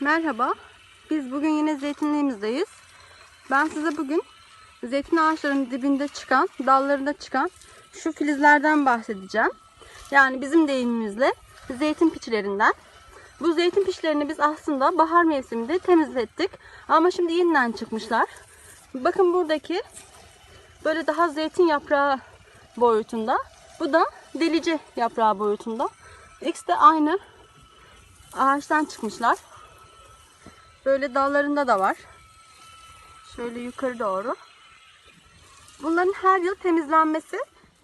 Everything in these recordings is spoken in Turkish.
Merhaba. Biz bugün yine zeytinliğimizdeyiz. Ben size bugün zeytin ağaçlarının dibinde çıkan, dallarında çıkan şu filizlerden bahsedeceğim. Yani bizim deyimimizle zeytin piçlerinden. Bu zeytin piçlerini biz aslında bahar mevsiminde temizlettik. Ama şimdi yeniden çıkmışlar. Bakın buradaki böyle daha zeytin yaprağı boyutunda. Bu da delice yaprağı boyutunda. İkisi de aynı ağaçtan çıkmışlar. Böyle dallarında da var. Şöyle yukarı doğru. Bunların her yıl temizlenmesi,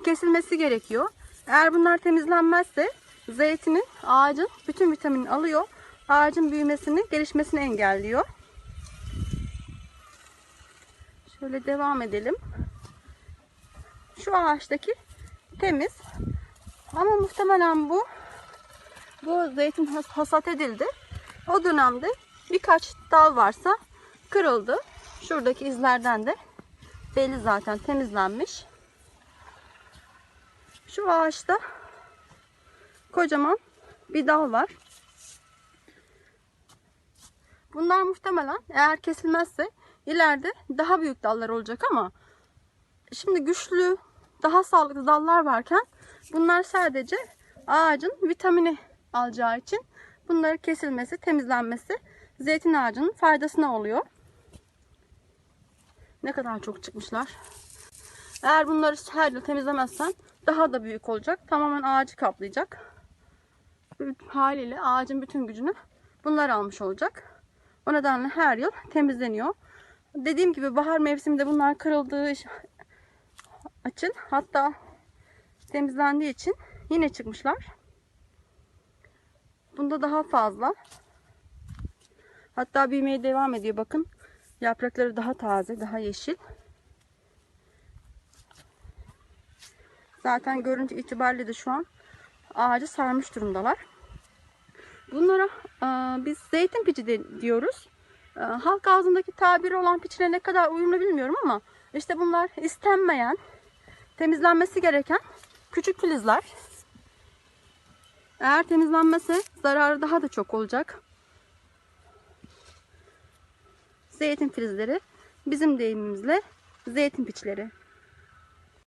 kesilmesi gerekiyor. Eğer bunlar temizlenmezse zeytinin, ağacın bütün vitaminini alıyor. Ağacın büyümesini, gelişmesini engelliyor. Şöyle devam edelim. Şu ağaçtaki temiz. Ama muhtemelen bu bu zeytin has- hasat edildi. O dönemde birkaç dal varsa kırıldı. Şuradaki izlerden de belli zaten temizlenmiş. Şu ağaçta kocaman bir dal var. Bunlar muhtemelen eğer kesilmezse ileride daha büyük dallar olacak ama şimdi güçlü, daha sağlıklı dallar varken bunlar sadece ağacın vitamini alacağı için bunların kesilmesi, temizlenmesi zeytin ağacının faydasına oluyor. Ne kadar çok çıkmışlar. Eğer bunları her yıl temizlemezsen daha da büyük olacak. Tamamen ağacı kaplayacak. Haliyle ağacın bütün gücünü bunlar almış olacak. O nedenle her yıl temizleniyor. Dediğim gibi bahar mevsiminde bunlar kırıldığı için hatta temizlendiği için yine çıkmışlar. Bunda daha fazla. Hatta büyümeye devam ediyor bakın. Yaprakları daha taze, daha yeşil. Zaten görüntü itibariyle de şu an ağacı sarmış durumdalar. Bunlara e, biz zeytin piçi de diyoruz. E, halk ağzındaki tabiri olan piçle ne kadar uyumlu bilmiyorum ama işte bunlar istenmeyen, temizlenmesi gereken küçük filizler. Eğer temizlenmese zararı daha da çok olacak. Zeytin filizleri bizim deyimimizle zeytin piçleri.